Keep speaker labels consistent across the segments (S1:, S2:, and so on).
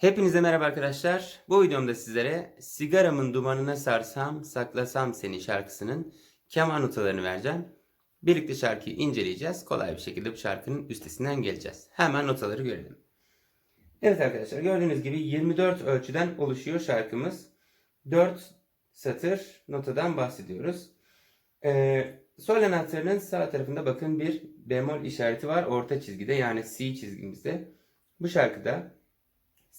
S1: Hepinize merhaba arkadaşlar. Bu videomda sizlere sigaramın dumanına sarsam saklasam seni şarkısının keman notalarını vereceğim. Birlikte şarkıyı inceleyeceğiz. Kolay bir şekilde bu şarkının üstesinden geleceğiz. Hemen notaları görelim. Evet arkadaşlar gördüğünüz gibi 24 ölçüden oluşuyor şarkımız. 4 satır notadan bahsediyoruz. Ee, sol anahtarının sağ tarafında bakın bir bemol işareti var orta çizgide yani C çizgimizde. Bu şarkıda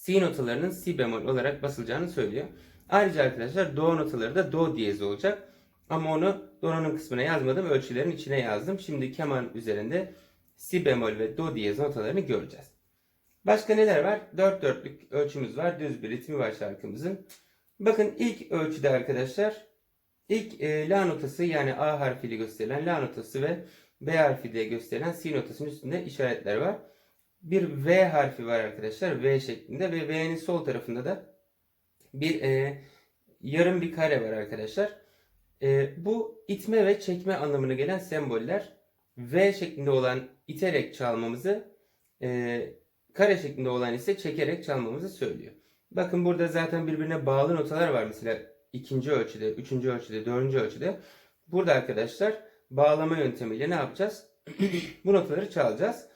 S1: C notalarının si bemol olarak basılacağını söylüyor. Ayrıca arkadaşlar do notaları da do diyez olacak. Ama onu do'nun kısmına yazmadım. Ölçülerin içine yazdım. Şimdi keman üzerinde si bemol ve do diyez notalarını göreceğiz. Başka neler var? 4 dörtlük ölçümüz var. Düz bir ritmi var şarkımızın. Bakın ilk ölçüde arkadaşlar ilk e, la notası yani A harfiyle gösterilen la notası ve B harfiyle gösterilen si notasının üstünde işaretler var bir V harfi var arkadaşlar. V şeklinde ve V'nin sol tarafında da bir e, yarım bir kare var arkadaşlar. E, bu itme ve çekme anlamına gelen semboller V şeklinde olan iterek çalmamızı e, kare şeklinde olan ise çekerek çalmamızı söylüyor. Bakın burada zaten birbirine bağlı notalar var. Mesela ikinci ölçüde, üçüncü ölçüde, dördüncü ölçüde. Burada arkadaşlar bağlama yöntemiyle ne yapacağız? Bu notaları çalacağız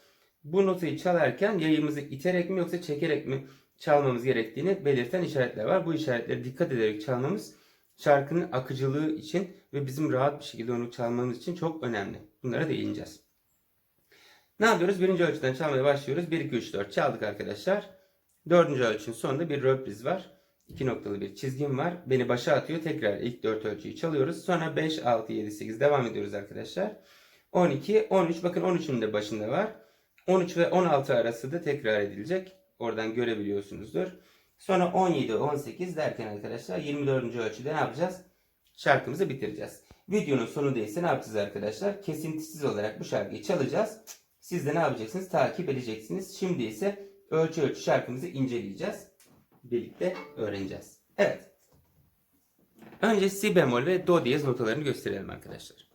S1: bu notayı çalarken yayımızı iterek mi yoksa çekerek mi çalmamız gerektiğini belirten işaretler var. Bu işaretlere dikkat ederek çalmamız şarkının akıcılığı için ve bizim rahat bir şekilde onu çalmamız için çok önemli. Bunlara değineceğiz. Ne yapıyoruz? Birinci ölçüden çalmaya başlıyoruz. 1, 2, 3, 4 çaldık arkadaşlar. Dördüncü ölçünün sonunda bir röpriz var. İki noktalı bir çizgim var. Beni başa atıyor. Tekrar ilk dört ölçüyü çalıyoruz. Sonra 5, 6, 7, 8 devam ediyoruz arkadaşlar. 12, 13. Bakın 13'ün de başında var. 13 ve 16 arası da tekrar edilecek. Oradan görebiliyorsunuzdur. Sonra 17, 18 derken arkadaşlar 24. ölçüde ne yapacağız? Şarkımızı bitireceğiz. Videonun sonunda ise ne yapacağız arkadaşlar? Kesintisiz olarak bu şarkıyı çalacağız. Siz de ne yapacaksınız? Takip edeceksiniz. Şimdi ise ölçü ölçü şarkımızı inceleyeceğiz. Birlikte öğreneceğiz. Evet. Önce si bemol ve do diyez notalarını gösterelim arkadaşlar.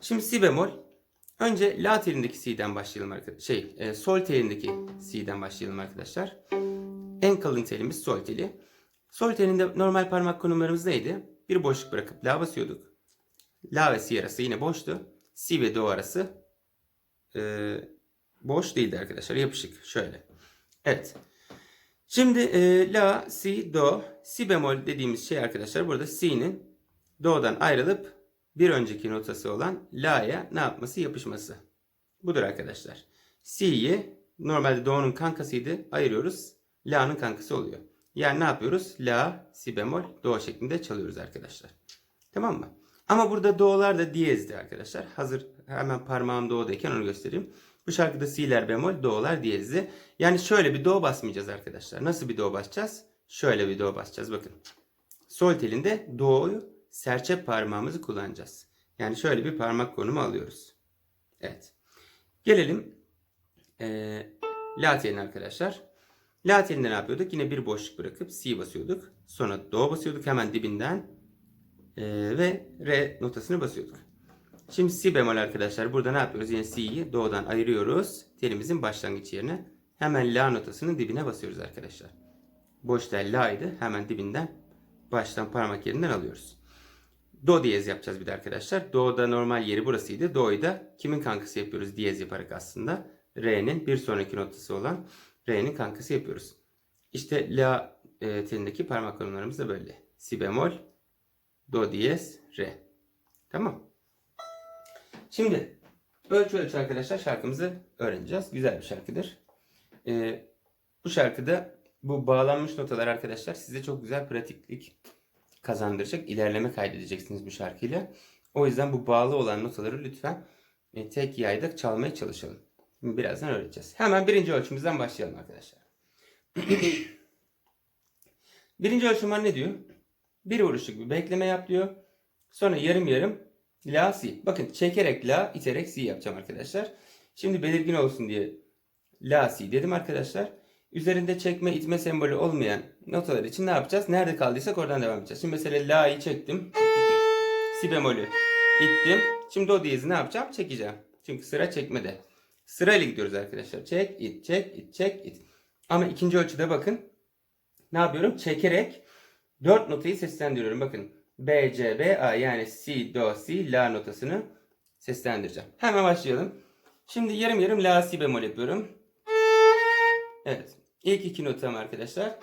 S1: Şimdi si bemol Önce la telindeki C'den başlayalım arkadaşlar. Şey, e, sol telindeki C'den başlayalım arkadaşlar. En kalın telimiz sol teli. Sol telinde normal parmak konumlarımız neydi? Bir boşluk bırakıp la basıyorduk. La ve si arası yine boştu. Si ve do arası e, boş değildi arkadaşlar. Yapışık. Şöyle. Evet. Şimdi e, la, si, do, si bemol dediğimiz şey arkadaşlar burada si'nin do'dan ayrılıp bir önceki notası olan la'ya ne yapması? Yapışması. Budur arkadaşlar. Si'yi normalde do'nun kankasıydı. Ayırıyoruz. La'nın kankası oluyor. Yani ne yapıyoruz? La, si bemol, do şeklinde çalıyoruz arkadaşlar. Tamam mı? Ama burada do'lar da diyezdi arkadaşlar. Hazır hemen parmağım do'dayken onu göstereyim. Bu şarkıda si'ler bemol, do'lar diyezdi. Yani şöyle bir do basmayacağız arkadaşlar. Nasıl bir do basacağız? Şöyle bir do basacağız bakın. Sol telinde do'yu serçe parmağımızı kullanacağız. Yani şöyle bir parmak konumu alıyoruz. Evet. Gelelim ee, La arkadaşlar. La ne yapıyorduk? Yine bir boşluk bırakıp Si basıyorduk. Sonra Do basıyorduk hemen dibinden. E, ve Re notasını basıyorduk. Şimdi Si bemol arkadaşlar. Burada ne yapıyoruz? Yine Si'yi Do'dan ayırıyoruz. Telimizin başlangıç yerine. Hemen La notasının dibine basıyoruz arkadaşlar. Boş tel La'ydı. Hemen dibinden baştan parmak yerinden alıyoruz. Do diyez yapacağız bir de arkadaşlar. Do'da normal yeri burasıydı. Do'yu da kimin kankası yapıyoruz diyez yaparak aslında. Re'nin bir sonraki notası olan Re'nin kankası yapıyoruz. İşte La e, telindeki parmak konumlarımız da böyle. Si bemol, Do diyez, Re. Tamam. Şimdi ölçü ölçü arkadaşlar şarkımızı öğreneceğiz. Güzel bir şarkıdır. E, bu şarkıda bu bağlanmış notalar arkadaşlar size çok güzel pratiklik kazandıracak, ilerleme kaydedeceksiniz bu şarkıyla. O yüzden bu bağlı olan notaları lütfen e, tek yayda çalmaya çalışalım. Birazdan öğreteceğiz. Hemen birinci ölçümüzden başlayalım arkadaşlar. birinci ölçüm ne diyor? Bir vuruşluk bir bekleme yap diyor. Sonra yarım yarım la si. Bakın çekerek la, iterek si yapacağım arkadaşlar. Şimdi belirgin olsun diye la si dedim arkadaşlar. Üzerinde çekme itme sembolü olmayan notalar için ne yapacağız? Nerede kaldıysak oradan devam edeceğiz. Şimdi mesela la'yı çektim. Si bemolü ittim. Şimdi do diyezi ne yapacağım? Çekeceğim. Çünkü sıra çekmede. Sırayla gidiyoruz arkadaşlar. Çek, it, çek, it, çek, it. Ama ikinci ölçüde bakın. ne yapıyorum? Çekerek dört notayı seslendiriyorum. Bakın B, C, B, A yani Si, Do, Si, La notasını seslendireceğim. Hemen başlayalım. Şimdi yarım yarım La, Si bemol yapıyorum. Evet. İlk iki notam arkadaşlar.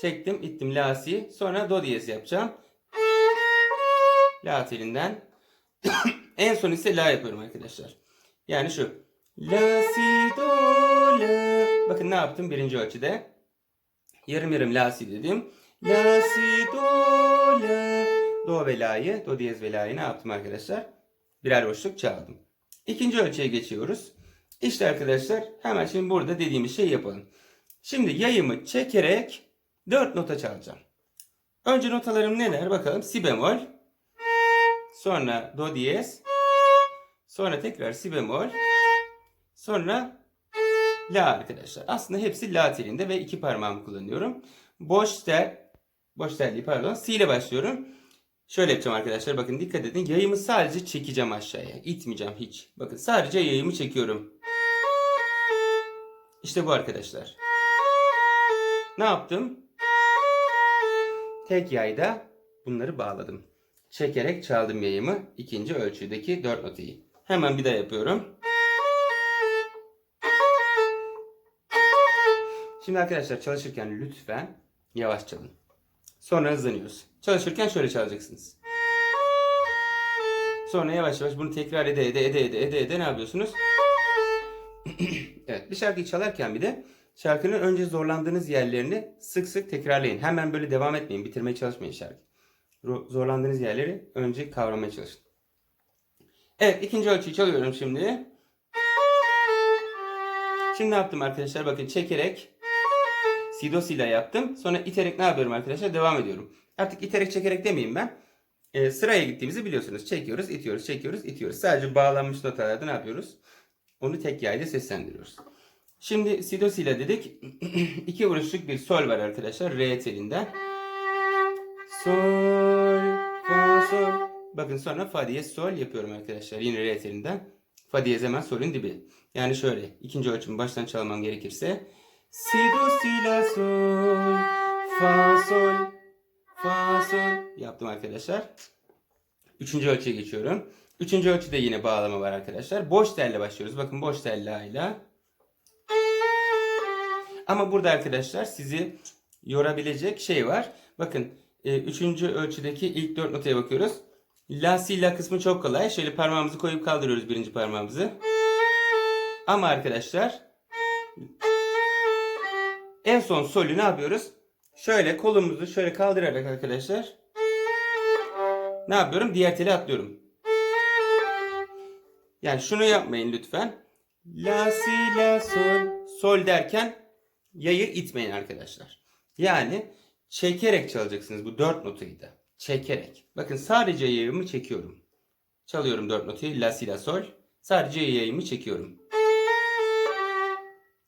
S1: Çektim, ittim La, Si. Sonra Do diyez yapacağım. La telinden. en son ise La yapıyorum arkadaşlar. Yani şu. La, Si, Do, La. Bakın ne yaptım birinci ölçüde. Yarım yarım La, Si dedim. La, Si, Do, La. Do ve La'yı, Do diyez ve La'yı ne yaptım arkadaşlar? Birer boşluk çaldım. İkinci ölçüye geçiyoruz. İşte arkadaşlar hemen şimdi burada dediğimiz şeyi yapalım. Şimdi yayımı çekerek 4 nota çalacağım. Önce notalarım neler bakalım. Si bemol. Sonra do diyez. Sonra tekrar si bemol. Sonra la arkadaşlar. Aslında hepsi la telinde ve iki parmağımı kullanıyorum. Boş tel, boş tel değil pardon. Si ile başlıyorum. Şöyle yapacağım arkadaşlar. Bakın dikkat edin. Yayımı sadece çekeceğim aşağıya. İtmeyeceğim hiç. Bakın sadece yayımı çekiyorum. İşte bu arkadaşlar. Ne yaptım? Tek yayda bunları bağladım. Çekerek çaldım yayımı. ikinci ölçüdeki 4 notayı. Hemen bir daha yapıyorum. Şimdi arkadaşlar çalışırken lütfen yavaş çalın. Sonra hızlanıyoruz. Çalışırken şöyle çalacaksınız. Sonra yavaş yavaş bunu tekrar ede ede ede ede ede ede ne yapıyorsunuz? evet bir şarkıyı çalarken bir de şarkının önce zorlandığınız yerlerini sık sık tekrarlayın. Hemen böyle devam etmeyin. Bitirmeye çalışmayın şarkı. Zorlandığınız yerleri önce kavramaya çalışın. Evet ikinci ölçüyü çalıyorum şimdi. Şimdi ne yaptım arkadaşlar? Bakın çekerek si do si la yaptım. Sonra iterek ne yapıyorum arkadaşlar? Devam ediyorum. Artık iterek çekerek demeyeyim ben. Ee, sıraya gittiğimizi biliyorsunuz. Çekiyoruz, itiyoruz, çekiyoruz, itiyoruz. Sadece bağlanmış notalarda ne yapıyoruz? Onu tek yayla seslendiriyoruz. Şimdi si do si la dedik. İki vuruşluk bir sol var arkadaşlar. Re telinde. Sol, fa, sol. Bakın sonra fa diyez sol yapıyorum arkadaşlar. Yine re telinden. Fa diyez hemen solun dibi. Yani şöyle ikinci ölçümü baştan çalmam gerekirse. Si do si la sol, fa sol, fa sol yaptım arkadaşlar. Üçüncü ölçüye geçiyorum. Üçüncü ölçüde yine bağlama var arkadaşlar. Boş telle başlıyoruz. Bakın boş telle ile. Ama burada arkadaşlar sizi yorabilecek şey var. Bakın e, üçüncü ölçüdeki ilk dört notaya bakıyoruz. La si la kısmı çok kolay. Şöyle parmağımızı koyup kaldırıyoruz birinci parmağımızı. Ama arkadaşlar en son solü ne yapıyoruz? Şöyle kolumuzu şöyle kaldırarak arkadaşlar ne yapıyorum? Diğer teli atlıyorum. Yani şunu yapmayın lütfen. La si la sol sol derken yayı itmeyin arkadaşlar. Yani çekerek çalacaksınız bu dört notayı da. Çekerek. Bakın sadece yayımı çekiyorum. Çalıyorum dört notayı. La si la sol. Sadece yayımı çekiyorum.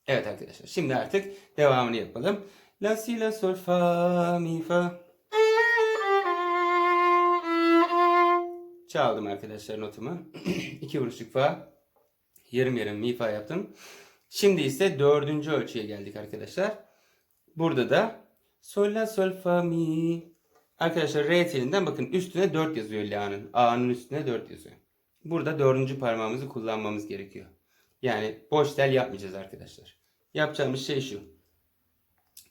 S1: Evet arkadaşlar. Şimdi artık devamını yapalım. La si la sol fa mi fa. Çaldım arkadaşlar notumu. İki vuruşluk fa. Yarım yarım mi fa yaptım. Şimdi ise dördüncü ölçüye geldik arkadaşlar. Burada da sol la sol fa mi. Arkadaşlar re telinden bakın üstüne 4 yazıyor la'nın. A'nın üstüne 4 yazıyor. Burada dördüncü parmağımızı kullanmamız gerekiyor. Yani boş tel yapmayacağız arkadaşlar. Yapacağımız şey şu.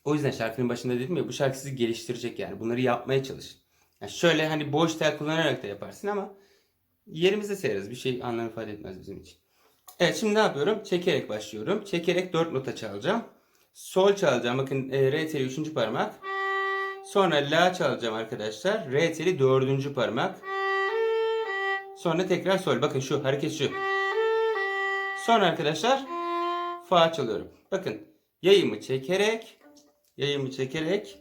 S1: O yüzden şarkının başında dedim ya bu şarkı sizi geliştirecek yani. Bunları yapmaya çalışın. Yani şöyle hani boş tel kullanarak da yaparsın ama yerimizde sayarız. Bir şey anlam ifade etmez bizim için. Evet şimdi ne yapıyorum? Çekerek başlıyorum. Çekerek 4 nota çalacağım. Sol çalacağım. Bakın e, re teli 3. parmak. Sonra la çalacağım arkadaşlar. Re teli 4. parmak. Sonra tekrar sol. Bakın şu hareket şu. Sonra arkadaşlar fa çalıyorum. Bakın yayımı çekerek yayımı çekerek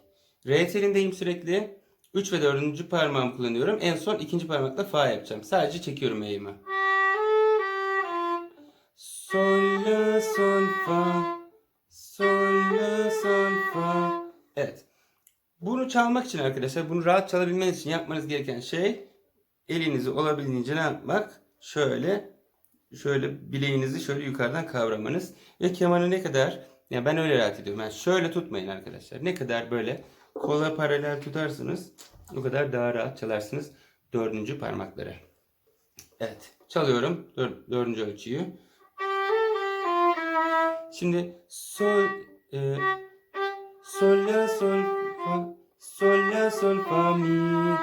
S1: re telindeyim sürekli. 3 ve 4. parmağımı kullanıyorum. En son ikinci parmakla fa yapacağım. Sadece çekiyorum yayımı. La sol fa. Sol la sol fa. Evet. Bunu çalmak için arkadaşlar, bunu rahat çalabilmeniz için yapmanız gereken şey elinizi olabildiğince ne yapmak? Şöyle şöyle bileğinizi şöyle yukarıdan kavramanız ve kemanı ne kadar Ya ben öyle rahat ediyorum. Yani şöyle tutmayın arkadaşlar. Ne kadar böyle kola paralel tutarsınız o kadar daha rahat çalarsınız dördüncü parmakları. Evet. Çalıyorum dör- dördüncü ölçüyü. Şimdi sol e, sol la sol fa sol la sol fa mi.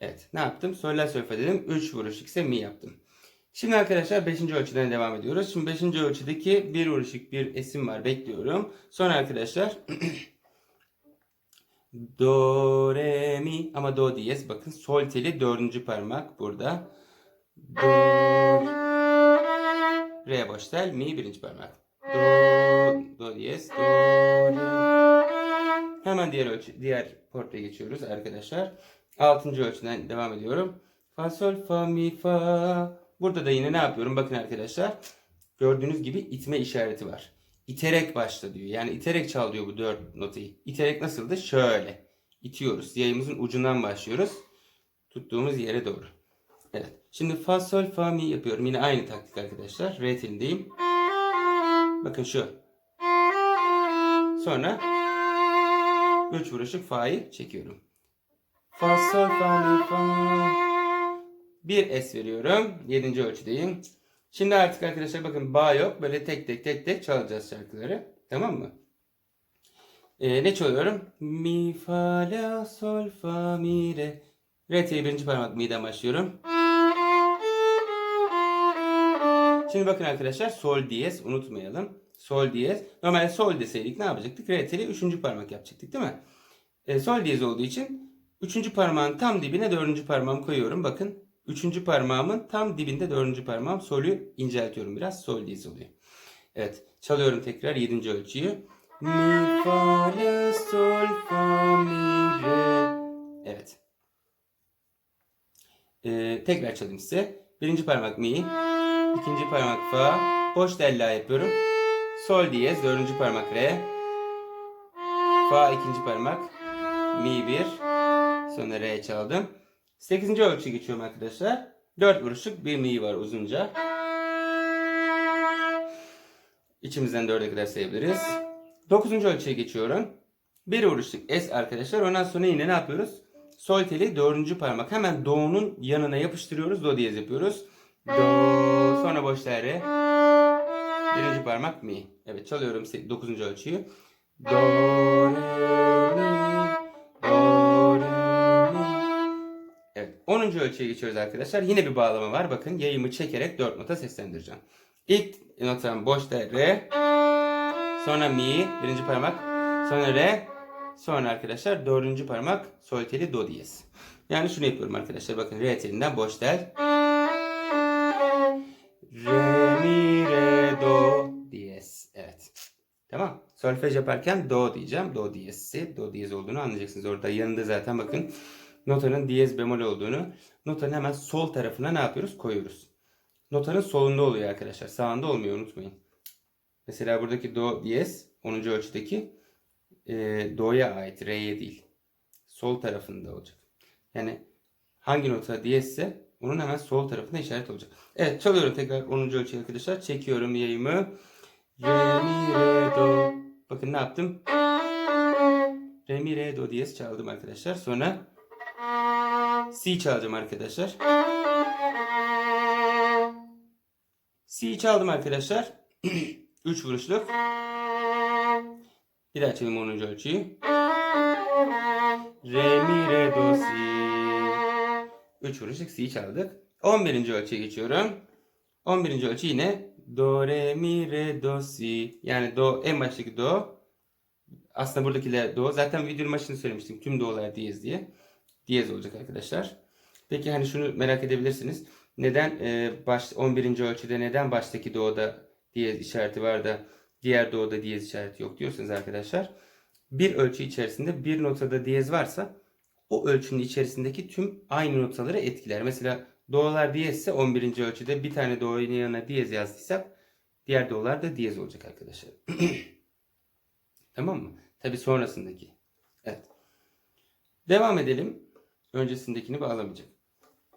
S1: Evet. Ne yaptım? Sol la sol fa dedim. 3 vuruş ise mi yaptım. Şimdi arkadaşlar 5. ölçüden devam ediyoruz. Şimdi 5. ölçüdeki bir vuruşluk bir esim var. Bekliyorum. Sonra arkadaşlar Do, re, mi ama do diyez. Bakın sol teli dördüncü parmak burada. Do, re tel, mi birinci parmak. Do, do diyez, do, re. Hemen diğer ölçü, diğer portreye geçiyoruz arkadaşlar. Altıncı ölçüden devam ediyorum. Fa, sol, fa, mi, fa. Burada da yine ne yapıyorum? Bakın arkadaşlar. Gördüğünüz gibi itme işareti var. İterek başla diyor. Yani iterek çal diyor bu dört notayı. İterek nasıldı? Şöyle. İtiyoruz. Yayımızın ucundan başlıyoruz. Tuttuğumuz yere doğru. Evet. Şimdi fa sol fa mi yapıyorum. Yine aynı taktik arkadaşlar. Re telindeyim. Bakın şu. Sonra üç vuruşluk fa'yı çekiyorum. Fa sol fa mi fa. Bir es veriyorum. Yedinci ölçüdeyim. Şimdi artık arkadaşlar bakın bağ yok. Böyle tek tek tek tek çalacağız şarkıları. Tamam mı? Ee, ne çalıyorum? Mi, fa, la, sol, fa, mi, re. Re teli birinci parmak mi'den başlıyorum. Şimdi bakın arkadaşlar sol diyez unutmayalım. Sol diyez. Normalde sol deseydik ne yapacaktık? Re teli üçüncü parmak yapacaktık değil mi? Ee, sol diyez olduğu için üçüncü parmağın tam dibine dördüncü parmağımı koyuyorum. Bakın Üçüncü parmağımın tam dibinde dördüncü parmağım solü inceltiyorum biraz. Sol diyez oluyor. Evet. Çalıyorum tekrar yedinci ölçüyü. Mi, fa, la, sol, fa, mi, re. Evet. Ee, tekrar çalayım size. Birinci parmak mi. İkinci parmak fa. Boş la yapıyorum. Sol diyez. Dördüncü parmak re. Fa ikinci parmak. Mi bir. Sonra re çaldım. 8. ölçü geçiyorum arkadaşlar. 4 vuruşluk bir mi var uzunca. İçimizden 4'e kadar sayabiliriz. 9. ölçüye geçiyorum. Bir vuruşluk S arkadaşlar. Ondan sonra yine ne yapıyoruz? Sol teli 4. parmak. Hemen do'nun yanına yapıştırıyoruz. Do diyez yapıyoruz. Do. Sonra boş re. Birinci parmak mi. Evet çalıyorum 9. ölçüyü. Do, re, mi. Do. Evet. 10. ölçüye geçiyoruz arkadaşlar. Yine bir bağlama var. Bakın yayımı çekerek 4 nota seslendireceğim. İlk notam boşta re. Sonra mi. Birinci parmak. Sonra re. Sonra arkadaşlar dördüncü parmak sol teli do diyez. Yani şunu yapıyorum arkadaşlar. Bakın re telinden boş tel. Re mi re do diyez. Evet. Tamam. Solfej yaparken do diyeceğim. Do diyezsi. Do diyez olduğunu anlayacaksınız. Orada yanında zaten bakın notanın diyez bemol olduğunu notanın hemen sol tarafına ne yapıyoruz? Koyuyoruz. Notanın solunda oluyor arkadaşlar. Sağında olmuyor unutmayın. Mesela buradaki do diyez 10. ölçüdeki e, do'ya ait. Re'ye değil. Sol tarafında olacak. Yani hangi nota diyezse onun hemen sol tarafında işaret olacak. Evet çalıyorum tekrar 10. ölçü arkadaşlar. Çekiyorum yayımı. Re mi re do. Bakın ne yaptım? Re mi re do diyez çaldım arkadaşlar. Sonra C çalacağım arkadaşlar. C çaldım arkadaşlar. 3 vuruşluk. Bir daha çalayım 10. ölçüyü. Re mi re do si. 3 vuruşluk C çaldık. 11. ölçüye geçiyorum. 11. ölçü yine do re mi re do si. Yani do en baştaki do. Aslında buradakiler do. Zaten videonun başında söylemiştim. Tüm do'lar diyez diye diyez olacak arkadaşlar. Peki hani şunu merak edebilirsiniz. Neden e, baş 11. ölçüde neden baştaki do'da diyez işareti var da diğer do'da diyez işareti yok diyorsanız arkadaşlar. Bir ölçü içerisinde bir notada diyez varsa o ölçünün içerisindeki tüm aynı notaları etkiler. Mesela do'lar diyezse 11. ölçüde bir tane do'nun yanına diyez yazdıysak diğer do'lar da diyez olacak arkadaşlar. tamam mı? Tabi sonrasındaki. Evet. Devam edelim. Öncesindekini bağlamayacak.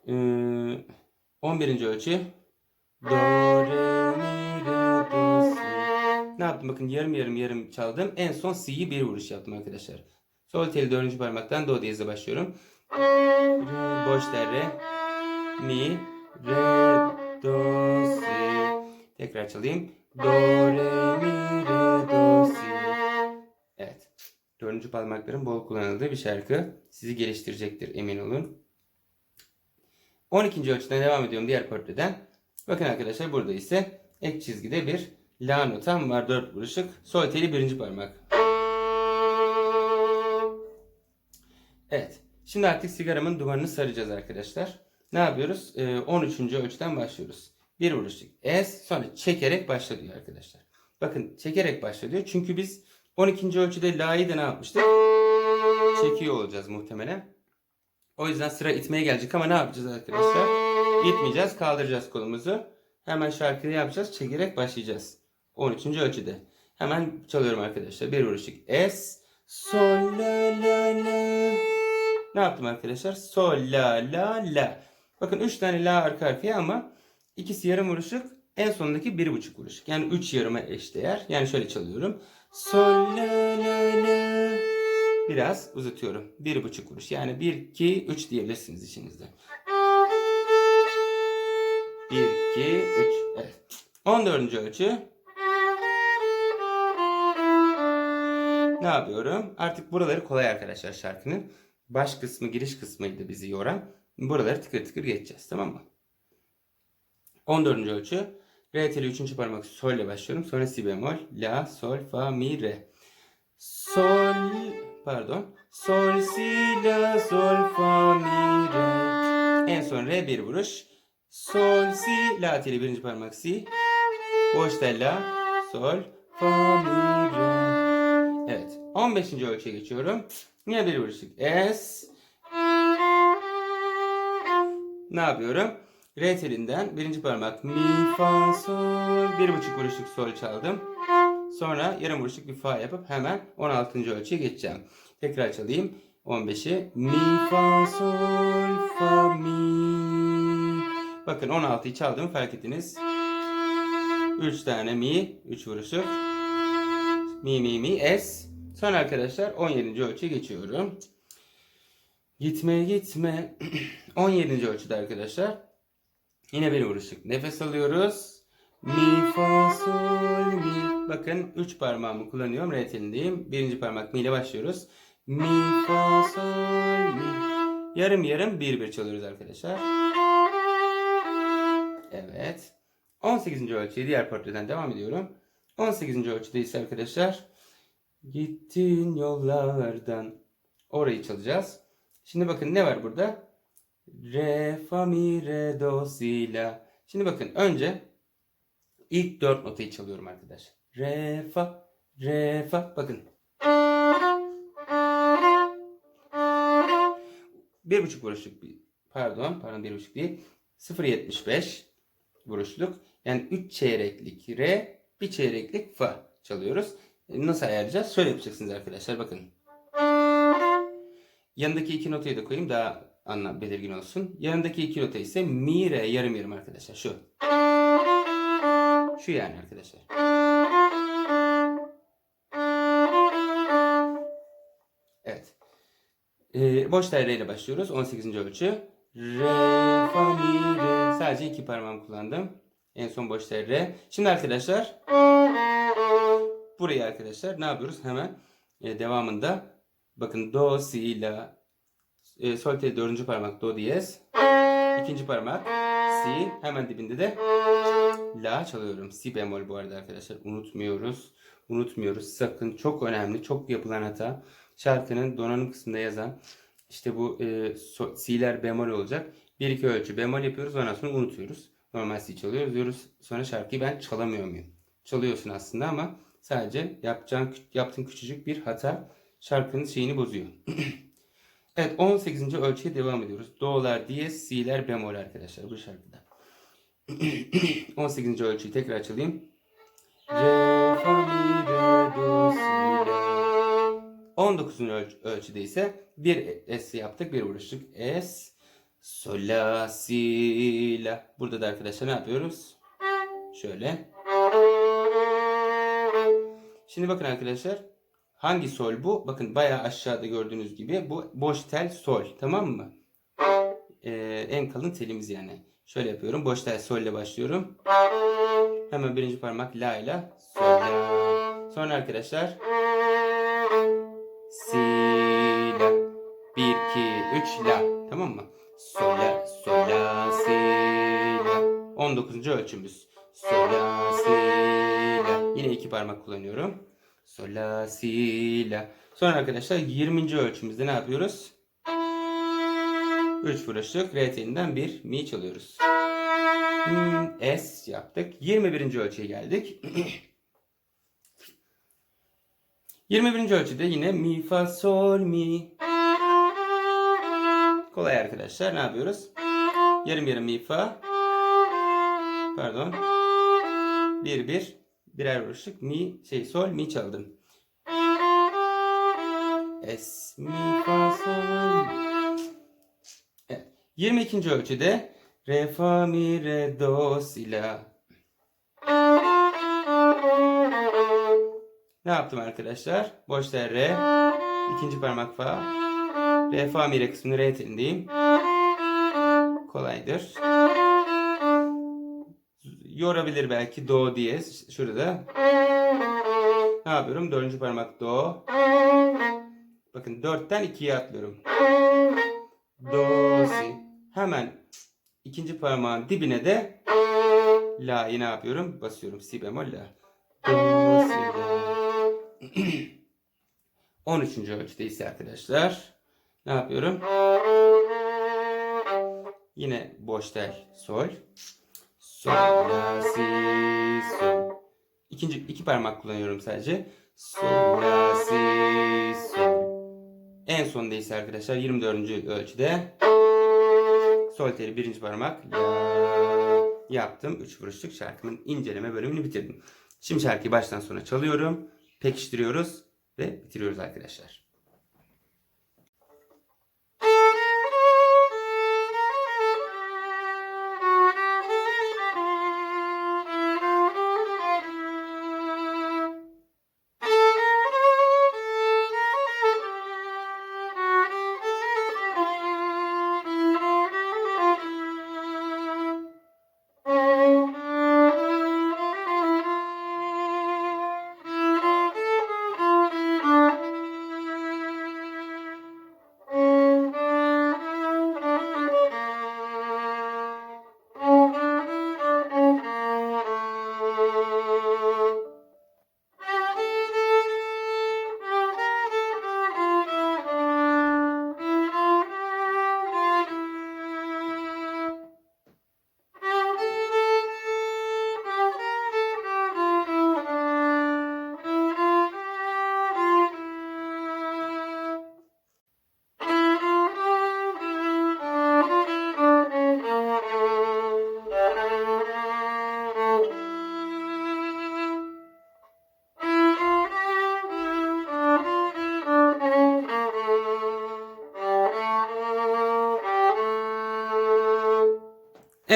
S1: Ee, 11. ölçü. Do, re, mi, re, do, si. Ne yaptım? Bakın yarım yarım yarım çaldım. En son C'yi bir vuruş yaptım arkadaşlar. Sol teli dördüncü parmaktan do diyeze başlıyorum. Re, boş der re. Mi, re, do, si. Tekrar çalayım. Do, re, mi, re, do, si. Evet. Dördüncü parmakların bol kullanıldığı bir şarkı. Sizi geliştirecektir emin olun. 12. ölçüden devam ediyorum diğer portreden. Bakın arkadaşlar burada ise ek çizgide bir la notam var. 4 vuruşluk. Sol teli birinci parmak. Evet. Şimdi artık sigaramın dumanını saracağız arkadaşlar. Ne yapıyoruz? Ee, 13. ölçüden başlıyoruz. Bir vuruşluk es sonra çekerek başla diyor arkadaşlar. Bakın çekerek başla diyor. Çünkü biz 12. ölçüde la'yı da ne yapmıştık? Çekiyor olacağız muhtemelen. O yüzden sıra itmeye gelecek ama ne yapacağız arkadaşlar? İtmeyeceğiz, kaldıracağız kolumuzu. Hemen şarkıyı yapacağız, çekerek başlayacağız. 13. ölçüde. Hemen çalıyorum arkadaşlar. Bir vuruşluk. Es, sol, la, la, la. Ne yaptım arkadaşlar? Sol, la, la, la. Bakın 3 tane la arka arkaya ama ikisi yarım vuruşluk. En sondaki bir buçuk vuruşluk. Yani 3 yarıma eşdeğer. Yani şöyle çalıyorum. Sol, la, la, la. Biraz uzatıyorum. Bir buçuk vuruş. Yani 1, 2, 3 diyebilirsiniz içinizde. 1, 2, 3. Evet. 14. ölçü. Ne yapıyorum? Artık buraları kolay arkadaşlar şarkının. Baş kısmı, giriş kısmıydı bizi yoran. Buraları tıkır tıkır geçeceğiz. Tamam mı? 14. ölçü. Re teli 3. parmak sol ile başlıyorum. Sonra si bemol, la, sol, fa, mi, re. Sol, pardon. Sol, si, la, sol, fa, mi, re. En son re bir vuruş. Sol, si, la teli birinci parmak si. Boş tel la, sol, fa, mi, re. Evet. 15. ölçüye geçiyorum. Yine bir vuruşluk. Es. Ne yapıyorum? Re telinden birinci parmak mi, fa, sol. Bir buçuk vuruşluk sol çaldım. Sonra yarım vuruşluk bir fa yapıp hemen 16. ölçüye geçeceğim. Tekrar çalayım. 15'i mi, fa, sol, fa, mi. Bakın 16'yı çaldığımı fark ettiniz. 3 tane mi, 3 vuruşluk. Mi, mi, mi, es. Sonra arkadaşlar 17. ölçüye geçiyorum. Gitme gitme. 17. ölçüde arkadaşlar. Yine bir vuruşluk. Nefes alıyoruz. Mi, fa, sol, mi. Bakın 3 parmağımı kullanıyorum. Re telindeyim. Birinci parmak mi ile başlıyoruz. Mi, fa, sol, mi. Yarım yarım bir bir çalıyoruz arkadaşlar. Evet. 18. ölçüye diğer portreden devam ediyorum. 18. ölçüde ise arkadaşlar gittin yollardan orayı çalacağız. Şimdi bakın ne var burada? Re, fa, mi, re, do, si, la. Şimdi bakın önce ilk dört notayı çalıyorum arkadaşlar. Re, fa, re, fa. Bakın. Bir buçuk vuruşluk bir pardon pardon bir buçuk değil 0.75 vuruşluk yani 3 çeyreklik re bir çeyreklik fa çalıyoruz. E, Nasıl ayarlayacağız? Şöyle yapacaksınız arkadaşlar bakın. Yanındaki iki notayı da koyayım daha anlam belirgin olsun. Yanındaki iki nota ise mi re yarım yarım arkadaşlar şu. Şu yani arkadaşlar. Evet. Ee, boş tel re ile başlıyoruz. 18. ölçü. Re, fa, mi, re. Sadece iki parmağımı kullandım. En son boş tel re. Şimdi arkadaşlar burayı arkadaşlar ne yapıyoruz? Hemen e, devamında bakın do, si, la e, sol tel dördüncü parmak do diyez. İkinci parmak si. Hemen dibinde de la çalıyorum. Si bemol bu arada arkadaşlar. Unutmuyoruz. Unutmuyoruz. Sakın çok önemli. Çok yapılan hata. Şarkının donanım kısmında yazan işte bu e, so, si'ler bemol olacak. Bir iki ölçü bemol yapıyoruz. Ondan sonra unutuyoruz. Normal si çalıyoruz diyoruz. Sonra şarkıyı ben çalamıyor muyum? Çalıyorsun aslında ama sadece yapacağın, yaptığın küçücük bir hata şarkının şeyini bozuyor. evet 18. ölçüye devam ediyoruz. Do'lar, diyez, si'ler, bemol arkadaşlar bu şarkıda. 18. ölçüyü tekrar çalayım. Re, fa, mi, re, do, si, la. 19. Öl- ölçüde ise bir es yaptık. Bir vuruşluk es. Sol, la, si, la. Burada da arkadaşlar ne yapıyoruz? Şöyle. Şimdi bakın arkadaşlar. Hangi sol bu? Bakın bayağı aşağıda gördüğünüz gibi. Bu boş tel sol. Tamam mı? Ee, en kalın telimiz yani. Şöyle yapıyorum. Boş tel sol ile başlıyorum. Hemen birinci parmak la ile sol la. Sonra arkadaşlar si la. 1 2 3 la. Tamam mı? Sol la sol la si la. 19. ölçümüz. Sol la. Yine iki parmak kullanıyorum. Sol la si la. Sonra arkadaşlar 20. ölçümüzde ne yapıyoruz? 3 vuruşluk re bir mi çalıyoruz. Hmm, S yaptık. 21. ölçüye geldik. 21. ölçüde yine mi fa sol mi. Kolay arkadaşlar. Ne yapıyoruz? Yarım yarım mi fa. Pardon. Bir bir. Birer vuruşluk mi şey sol mi çaldım. Es mi fa sol. Evet. 22. ölçüde re fa mi re do si la. Ne yaptım arkadaşlar? Boş tel re. ikinci parmak fa. Re fa mi re kısmını re telindeyim. Kolaydır. Yorabilir belki do diye şurada. Ne yapıyorum? Dördüncü parmak do. Bakın dörtten ikiye atlıyorum. Do si. Hemen ikinci parmağın dibine de la'yı ne yapıyorum? Basıyorum si bemol la. Do si la. 13. ölçüde ise arkadaşlar ne yapıyorum? Yine boş tel sol. Sol la si sol. İkinci iki parmak kullanıyorum sadece. Sol la si sol. En sonda ise arkadaşlar 24. ölçüde sol teli birinci parmak la yaptım. 3 vuruşluk şarkının inceleme bölümünü bitirdim. Şimdi şarkıyı baştan sona çalıyorum. Pekiştiriyoruz ve bitiriyoruz arkadaşlar.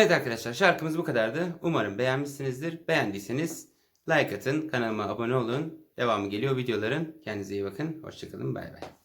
S1: Evet arkadaşlar şarkımız bu kadardı. Umarım beğenmişsinizdir. Beğendiyseniz like atın, kanalıma abone olun. Devamı geliyor videoların. Kendinize iyi bakın. Hoşçakalın. Bay bay.